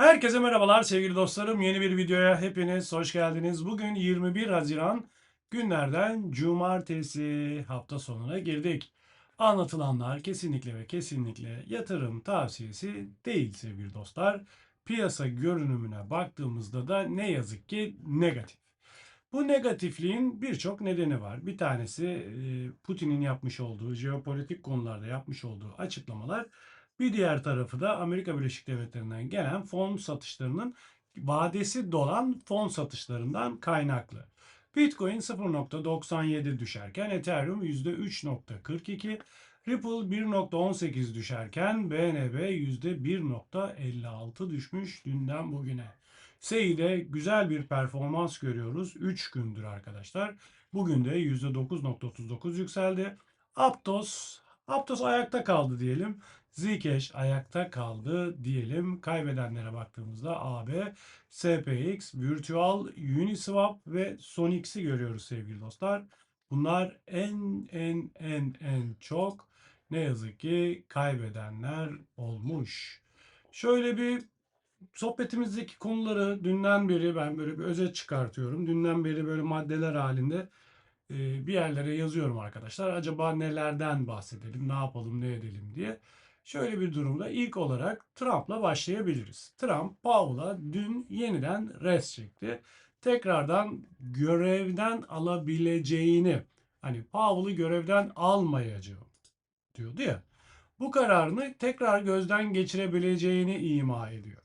Herkese merhabalar sevgili dostlarım. Yeni bir videoya hepiniz hoş geldiniz. Bugün 21 Haziran günlerden cumartesi hafta sonuna girdik. Anlatılanlar kesinlikle ve kesinlikle yatırım tavsiyesi değil sevgili dostlar. Piyasa görünümüne baktığımızda da ne yazık ki negatif. Bu negatifliğin birçok nedeni var. Bir tanesi Putin'in yapmış olduğu jeopolitik konularda yapmış olduğu açıklamalar. Bir diğer tarafı da Amerika Birleşik Devletleri'nden gelen fon satışlarının vadesi dolan fon satışlarından kaynaklı. Bitcoin 0.97 düşerken Ethereum %3.42, Ripple 1.18 düşerken BNB %1.56 düşmüş dünden bugüne. SEI'de güzel bir performans görüyoruz 3 gündür arkadaşlar. Bugün de %9.39 yükseldi. Aptos Aptos ayakta kaldı diyelim. Zcash ayakta kaldı diyelim. Kaybedenlere baktığımızda AB, SPX, Virtual, Uniswap ve Sonix'i görüyoruz sevgili dostlar. Bunlar en en en en çok ne yazık ki kaybedenler olmuş. Şöyle bir sohbetimizdeki konuları dünden beri ben böyle bir özet çıkartıyorum. Dünden beri böyle maddeler halinde bir yerlere yazıyorum arkadaşlar. Acaba nelerden bahsedelim, ne yapalım, ne edelim diye. Şöyle bir durumda ilk olarak Trump'la başlayabiliriz. Trump Powell'a dün yeniden res çekti. Tekrardan görevden alabileceğini hani Powell'ı görevden almayacağım diyordu ya. Bu kararını tekrar gözden geçirebileceğini ima ediyor.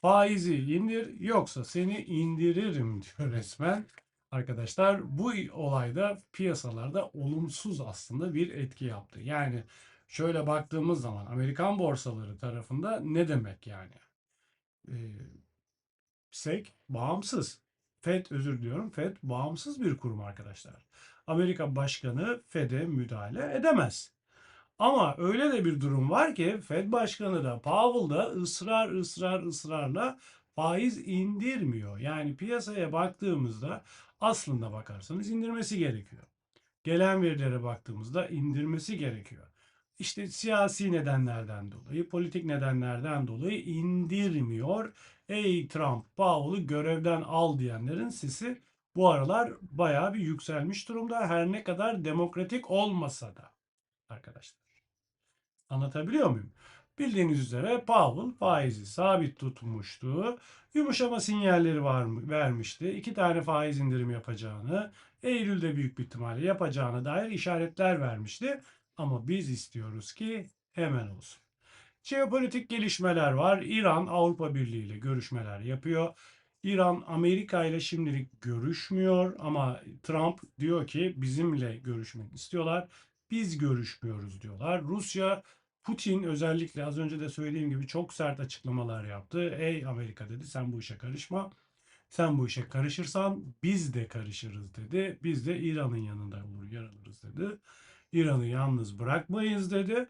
Faizi indir yoksa seni indiririm diyor resmen. Arkadaşlar bu olayda piyasalarda olumsuz aslında bir etki yaptı. Yani şöyle baktığımız zaman Amerikan borsaları tarafında ne demek yani? Ee, SEC bağımsız. FED özür diliyorum. FED bağımsız bir kurum arkadaşlar. Amerika Başkanı FED'e müdahale edemez. Ama öyle de bir durum var ki Fed Başkanı da Powell da ısrar ısrar ısrarla faiz indirmiyor. Yani piyasaya baktığımızda aslında bakarsanız indirmesi gerekiyor. Gelen verilere baktığımızda indirmesi gerekiyor. İşte siyasi nedenlerden dolayı, politik nedenlerden dolayı indirmiyor. Ey Trump, Powell'ı görevden al diyenlerin sesi bu aralar bayağı bir yükselmiş durumda. Her ne kadar demokratik olmasa da arkadaşlar. Anlatabiliyor muyum? Bildiğiniz üzere Powell faizi sabit tutmuştu. Yumuşama sinyalleri var vermişti. İki tane faiz indirim yapacağını, Eylül'de büyük bir ihtimalle yapacağına dair işaretler vermişti. Ama biz istiyoruz ki hemen olsun. Jeopolitik gelişmeler var. İran Avrupa Birliği ile görüşmeler yapıyor. İran Amerika ile şimdilik görüşmüyor ama Trump diyor ki bizimle görüşmek istiyorlar. Biz görüşmüyoruz diyorlar. Rusya Putin özellikle az önce de söylediğim gibi çok sert açıklamalar yaptı. Ey Amerika dedi sen bu işe karışma. Sen bu işe karışırsan biz de karışırız dedi. Biz de İran'ın yanında olur yer dedi. İran'ı yalnız bırakmayız dedi.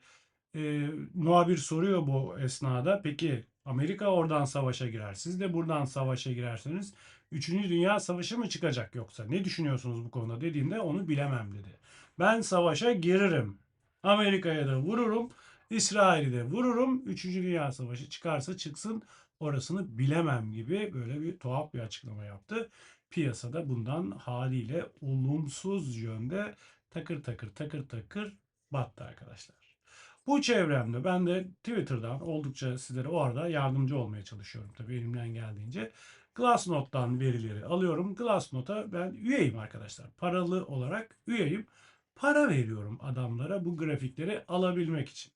Ee, muhabir soruyor bu esnada. Peki Amerika oradan savaşa girer. Siz de buradan savaşa girerseniz 3. Dünya Savaşı mı çıkacak yoksa? Ne düşünüyorsunuz bu konuda dediğinde onu bilemem dedi. Ben savaşa girerim. Amerika'ya da vururum. İsrail'i de vururum. Üçüncü Dünya Savaşı çıkarsa çıksın orasını bilemem gibi böyle bir tuhaf bir açıklama yaptı. Piyasada bundan haliyle olumsuz yönde takır takır takır takır battı arkadaşlar. Bu çevremde ben de Twitter'dan oldukça sizlere o arada yardımcı olmaya çalışıyorum tabii elimden geldiğince. Glassnode'dan verileri alıyorum. Glassnode'a ben üyeyim arkadaşlar. Paralı olarak üyeyim. Para veriyorum adamlara bu grafikleri alabilmek için.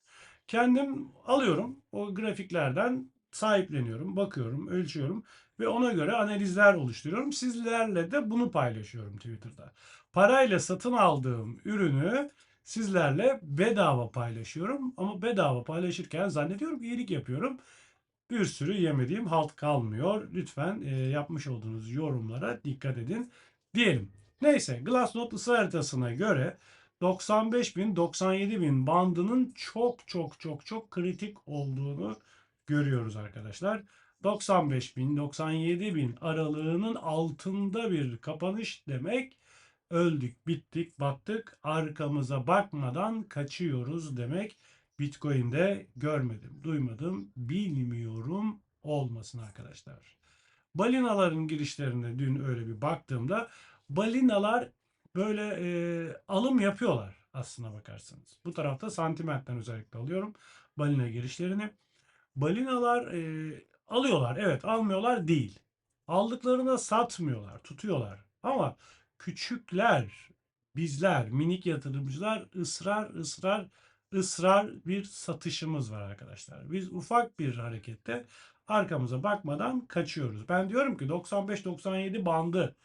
Kendim alıyorum. O grafiklerden sahipleniyorum, bakıyorum, ölçüyorum ve ona göre analizler oluşturuyorum. Sizlerle de bunu paylaşıyorum Twitter'da. Parayla satın aldığım ürünü sizlerle bedava paylaşıyorum ama bedava paylaşırken zannediyorum iyilik yapıyorum. Bir sürü yemediğim halt kalmıyor. Lütfen e, yapmış olduğunuz yorumlara dikkat edin diyelim. Neyse Glassnode ısı haritasına göre 95 bin 97 bin bandının çok çok çok çok kritik olduğunu görüyoruz arkadaşlar. 95 bin 97 bin aralığının altında bir kapanış demek öldük bittik battık arkamıza bakmadan kaçıyoruz demek. Bitcoin'de görmedim, duymadım, bilmiyorum olmasın arkadaşlar. Balinaların girişlerine dün öyle bir baktığımda balinalar böyle e, alım yapıyorlar aslına bakarsanız. Bu tarafta Sentiment'ten özellikle alıyorum balina girişlerini. Balinalar e, alıyorlar evet almıyorlar değil. Aldıklarına satmıyorlar tutuyorlar. Ama küçükler bizler minik yatırımcılar ısrar ısrar ısrar bir satışımız var arkadaşlar. Biz ufak bir harekette arkamıza bakmadan kaçıyoruz. Ben diyorum ki 95-97 bandı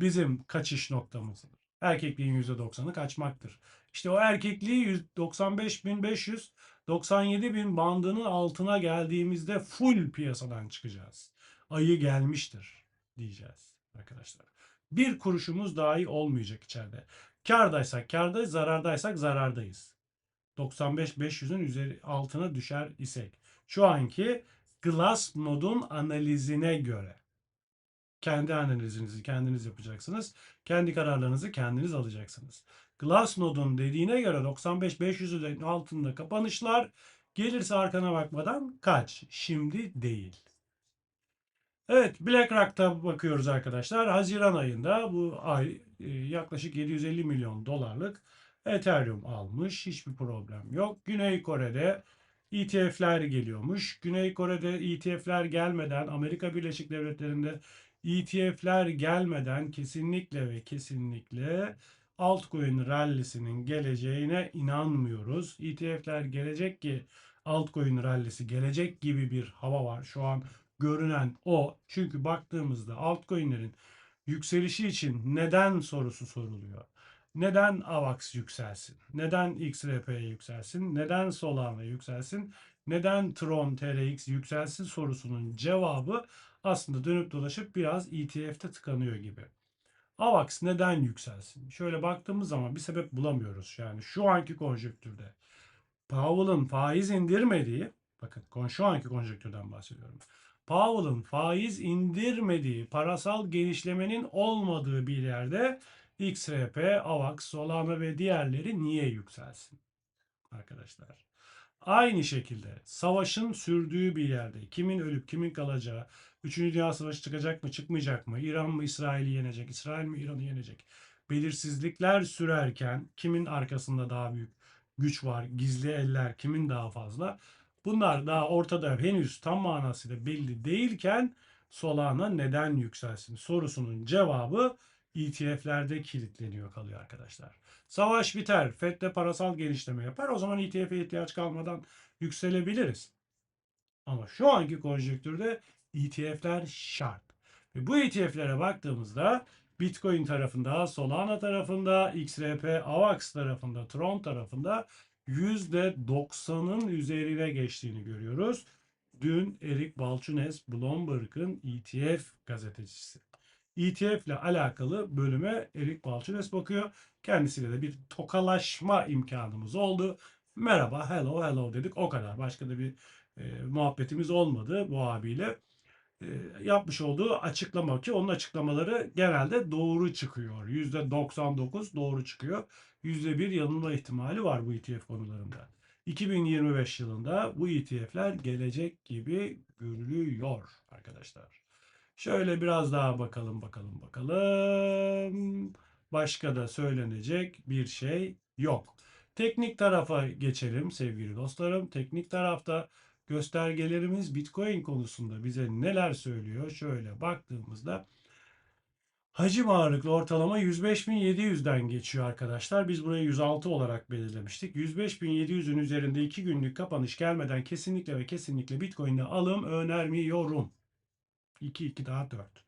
bizim kaçış noktamızdır. Erkekliğin %90'ı kaçmaktır. İşte o erkekliği 95.500 97 bin bandının altına geldiğimizde full piyasadan çıkacağız. Ayı gelmiştir diyeceğiz arkadaşlar. Bir kuruşumuz dahi olmayacak içeride. Kardaysak kardayız, zarardaysak zarardayız. 95-500'ün üzeri altına düşer isek. Şu anki Glassnode'un analizine göre. Kendi analizinizi kendiniz yapacaksınız. Kendi kararlarınızı kendiniz alacaksınız. Glassnode'un dediğine göre 95-500'ün altında kapanışlar gelirse arkana bakmadan kaç. Şimdi değil. Evet BlackRock'ta bakıyoruz arkadaşlar. Haziran ayında bu ay e, yaklaşık 750 milyon dolarlık Ethereum almış. Hiçbir problem yok. Güney Kore'de ETF'ler geliyormuş. Güney Kore'de ETF'ler gelmeden Amerika Birleşik Devletleri'nde ETF'ler gelmeden kesinlikle ve kesinlikle altcoin rallisinin geleceğine inanmıyoruz. ETF'ler gelecek ki altcoin rallisi gelecek gibi bir hava var. Şu an görünen o. Çünkü baktığımızda altcoin'lerin yükselişi için neden sorusu soruluyor. Neden AVAX yükselsin? Neden XRP yükselsin? Neden Solana yükselsin? Neden Tron TRX yükselsin sorusunun cevabı aslında dönüp dolaşıp biraz ETF'te tıkanıyor gibi. AVAX neden yükselsin? Şöyle baktığımız zaman bir sebep bulamıyoruz. Yani şu anki konjonktürde Powell'ın faiz indirmediği, bakın şu anki konjonktürden bahsediyorum. Powell'ın faiz indirmediği, parasal genişlemenin olmadığı bir yerde XRP, AVAX, Solana ve diğerleri niye yükselsin? Arkadaşlar. Aynı şekilde savaşın sürdüğü bir yerde kimin ölüp kimin kalacağı, 3. Dünya Savaşı çıkacak mı çıkmayacak mı, İran mı İsrail'i yenecek, İsrail mi İran'ı yenecek, belirsizlikler sürerken kimin arkasında daha büyük güç var, gizli eller kimin daha fazla, bunlar daha ortada henüz tam manasıyla belli değilken Solana neden yükselsin sorusunun cevabı ETF'lerde kilitleniyor kalıyor arkadaşlar. Savaş biter, FED de parasal genişleme yapar. O zaman ETF'e ihtiyaç kalmadan yükselebiliriz. Ama şu anki konjonktürde ETF'ler şart. Ve bu ETF'lere baktığımızda Bitcoin tarafında, Solana tarafında, XRP, AVAX tarafında, Tron tarafında %90'ın üzerine geçtiğini görüyoruz. Dün Erik Balchunas, Bloomberg'ın ETF gazetecisi. ETF ile alakalı bölüme Erik Balchunas bakıyor. Kendisiyle de bir tokalaşma imkanımız oldu. Merhaba, hello, hello dedik. O kadar. Başka da bir e, muhabbetimiz olmadı bu abiyle. E, yapmış olduğu açıklama ki onun açıklamaları genelde doğru çıkıyor. %99 doğru çıkıyor. %1 yanılma ihtimali var bu ETF konularında. 2025 yılında bu ETF'ler gelecek gibi görülüyor arkadaşlar. Şöyle biraz daha bakalım bakalım bakalım. Başka da söylenecek bir şey yok. Teknik tarafa geçelim sevgili dostlarım. Teknik tarafta göstergelerimiz Bitcoin konusunda bize neler söylüyor? Şöyle baktığımızda hacim ağırlıklı ortalama 105.700'den geçiyor arkadaşlar. Biz burayı 106 olarak belirlemiştik. 105.700'ün üzerinde 2 günlük kapanış gelmeden kesinlikle ve kesinlikle Bitcoin'de alım önermiyorum. 2, 2 daha 4.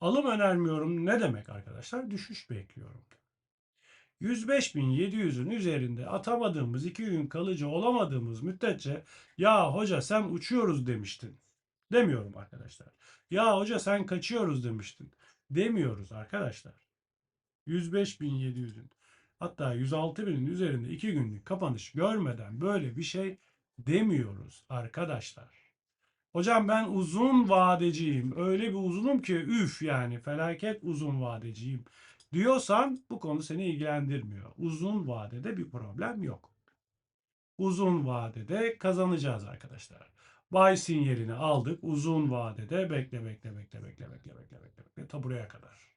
Alım önermiyorum ne demek arkadaşlar? Düşüş bekliyorum. 105.700'ün üzerinde atamadığımız, 2 gün kalıcı olamadığımız müddetçe ya hoca sen uçuyoruz demiştin. Demiyorum arkadaşlar. Ya hoca sen kaçıyoruz demiştin. Demiyoruz arkadaşlar. 105.700'ün hatta 106.000'in üzerinde 2 günlük kapanış görmeden böyle bir şey demiyoruz arkadaşlar. Hocam ben uzun vadeciyim. Öyle bir uzunum ki üf yani felaket uzun vadeciyim diyorsan bu konu seni ilgilendirmiyor. Uzun vadede bir problem yok. Uzun vadede kazanacağız arkadaşlar. Buy sinyalini aldık. Uzun vadede bekle bekle bekle bekle bekle bekle bekle bekle ta buraya kadar.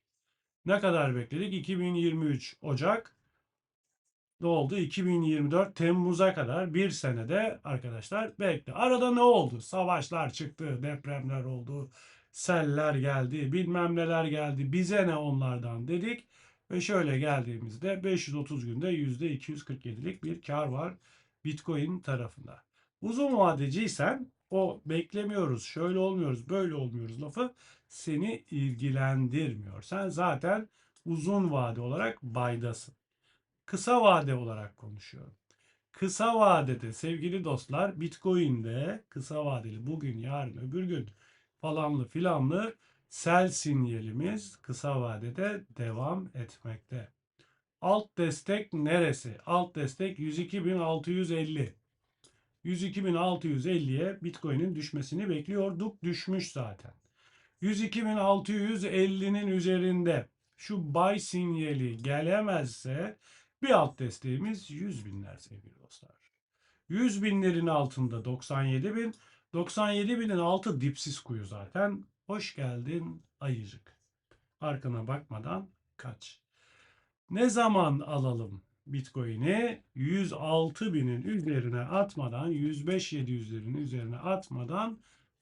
Ne kadar bekledik? 2023 Ocak ne oldu? 2024 Temmuz'a kadar bir senede arkadaşlar bekle. Arada ne oldu? Savaşlar çıktı, depremler oldu, seller geldi, bilmem neler geldi. Bize ne onlardan dedik. Ve şöyle geldiğimizde 530 günde %247'lik bir kar var Bitcoin tarafında. Uzun vadeciysen o beklemiyoruz, şöyle olmuyoruz, böyle olmuyoruz lafı seni ilgilendirmiyor. Sen zaten uzun vade olarak baydasın. Kısa vade olarak konuşuyorum. Kısa vadede sevgili dostlar Bitcoin'de kısa vadeli bugün yarın öbür gün falanlı filanlı sell sinyalimiz kısa vadede devam etmekte. Alt destek neresi? Alt destek 102.650. 102.650'ye Bitcoin'in düşmesini bekliyorduk. Düşmüş zaten. 102.650'nin üzerinde şu buy sinyali gelemezse bir alt desteğimiz 100 binler sevgili dostlar. 100 binlerin altında 97 bin. 97 binin altı dipsiz kuyu zaten. Hoş geldin ayıcık. Arkana bakmadan kaç. Ne zaman alalım Bitcoin'i? 106 binin üzerine atmadan, 105 700'lerin üzerine atmadan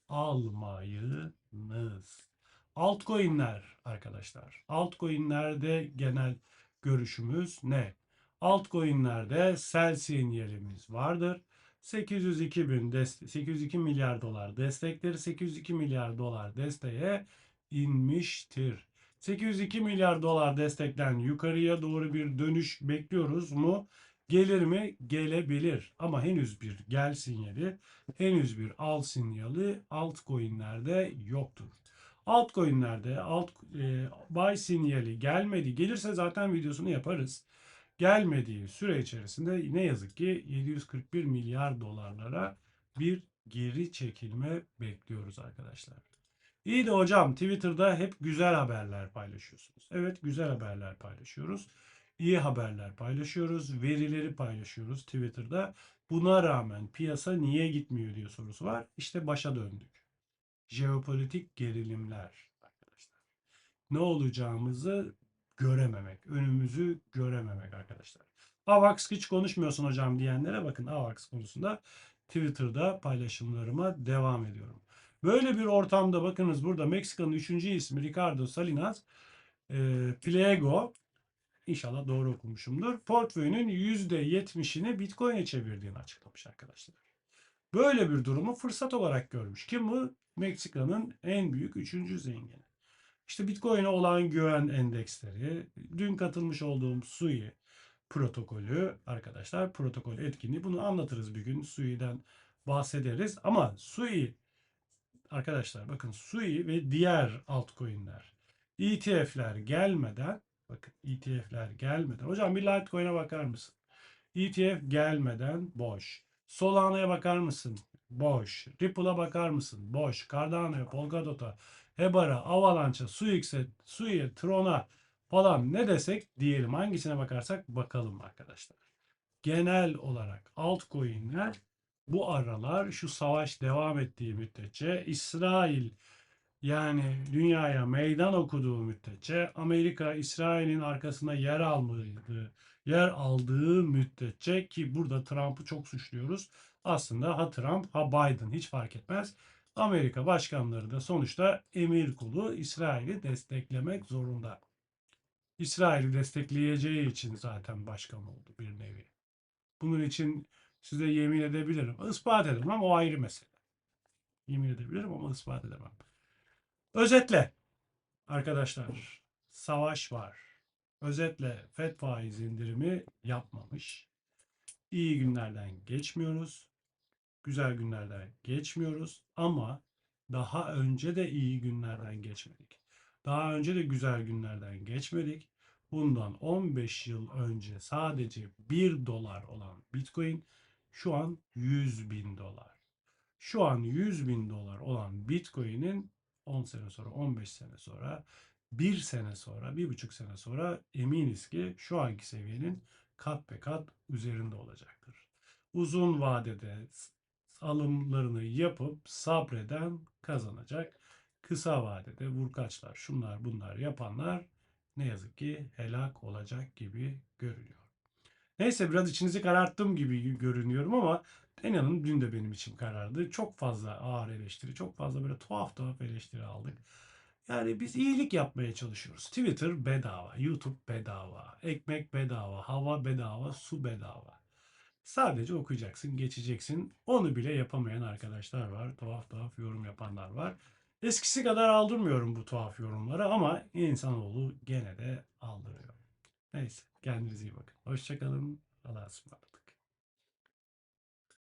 almayınız. Altcoin'ler arkadaşlar. Altcoin'lerde genel görüşümüz ne? Altcoin'lerde sell sinyalimiz vardır. 802 bin deste 802 milyar dolar destekleri 802 milyar dolar desteğe inmiştir. 802 milyar dolar destekten yukarıya doğru bir dönüş bekliyoruz mu? Gelir mi? Gelebilir. Ama henüz bir gel sinyali, henüz bir al sinyali altcoin'lerde yoktur. Altcoin'lerde alt e, buy sinyali gelmedi. Gelirse zaten videosunu yaparız. Gelmediği süre içerisinde ne yazık ki 741 milyar dolarlara bir geri çekilme bekliyoruz arkadaşlar. İyi de hocam Twitter'da hep güzel haberler paylaşıyorsunuz. Evet güzel haberler paylaşıyoruz. İyi haberler paylaşıyoruz. Verileri paylaşıyoruz Twitter'da. Buna rağmen piyasa niye gitmiyor diye sorusu var. İşte başa döndük. Jeopolitik gerilimler arkadaşlar. Ne olacağımızı görememek. Önümüzü görememek arkadaşlar. AVAX hiç konuşmuyorsun hocam diyenlere bakın AVAX konusunda Twitter'da paylaşımlarıma devam ediyorum. Böyle bir ortamda bakınız burada Meksika'nın üçüncü ismi Ricardo Salinas e, Pliego inşallah doğru okumuşumdur. Portföyünün %70'ini Bitcoin'e çevirdiğini açıklamış arkadaşlar. Böyle bir durumu fırsat olarak görmüş. Kim bu? Meksika'nın en büyük üçüncü zengini. İşte Bitcoin'e olan güven endeksleri, dün katılmış olduğum SUI protokolü arkadaşlar, protokol etkinliği bunu anlatırız bir gün. SUI'den bahsederiz ama SUI arkadaşlar bakın SUI ve diğer altcoin'ler ETF'ler gelmeden bakın ETF'ler gelmeden hocam bir Litecoin'e bakar mısın? ETF gelmeden boş. Solana'ya bakar mısın? Boş. Ripple'a bakar mısın? Boş. Cardano'ya, Polkadot'a, Hebar'a, Avalanche'a, Suix'e, Sui'ye, Tron'a falan ne desek diyelim. Hangisine bakarsak bakalım arkadaşlar. Genel olarak altcoin'ler bu aralar şu savaş devam ettiği müddetçe İsrail yani dünyaya meydan okuduğu müddetçe Amerika İsrail'in arkasına yer almadığı yer aldığı müddetçe ki burada Trump'ı çok suçluyoruz. Aslında ha Trump ha Biden hiç fark etmez. Amerika başkanları da sonuçta emir kulu İsrail'i desteklemek zorunda. İsrail'i destekleyeceği için zaten başkan oldu bir nevi. Bunun için size yemin edebilirim. Ispat edemem o ayrı mesele. Yemin edebilirim ama ispat edemem. Özetle arkadaşlar savaş var. Özetle FED faiz indirimi yapmamış. İyi günlerden geçmiyoruz. Güzel günlerden geçmiyoruz ama daha önce de iyi günlerden geçmedik. Daha önce de güzel günlerden geçmedik. Bundan 15 yıl önce sadece 1 dolar olan Bitcoin şu an 100 bin dolar. Şu an 100 bin dolar olan Bitcoin'in 10 sene sonra, 15 sene sonra, 1 sene sonra, 1,5 sene sonra eminiz ki şu anki seviyenin kat be kat üzerinde olacaktır. Uzun vadede alımlarını yapıp sabreden kazanacak. Kısa vadede vurkaçlar, şunlar bunlar yapanlar ne yazık ki helak olacak gibi görünüyor. Neyse biraz içinizi kararttım gibi görünüyorum ama inanın dün de benim içim karardı. Çok fazla ağır eleştiri, çok fazla böyle tuhaf tuhaf eleştiri aldık. Yani biz iyilik yapmaya çalışıyoruz. Twitter bedava, YouTube bedava, ekmek bedava, hava bedava, su bedava. Sadece okuyacaksın, geçeceksin. Onu bile yapamayan arkadaşlar var. Tuhaf tuhaf yorum yapanlar var. Eskisi kadar aldırmıyorum bu tuhaf yorumları ama insanoğlu gene de aldırıyor. Neyse kendinize iyi bakın. Hoşçakalın. Allah'a ısmarladık.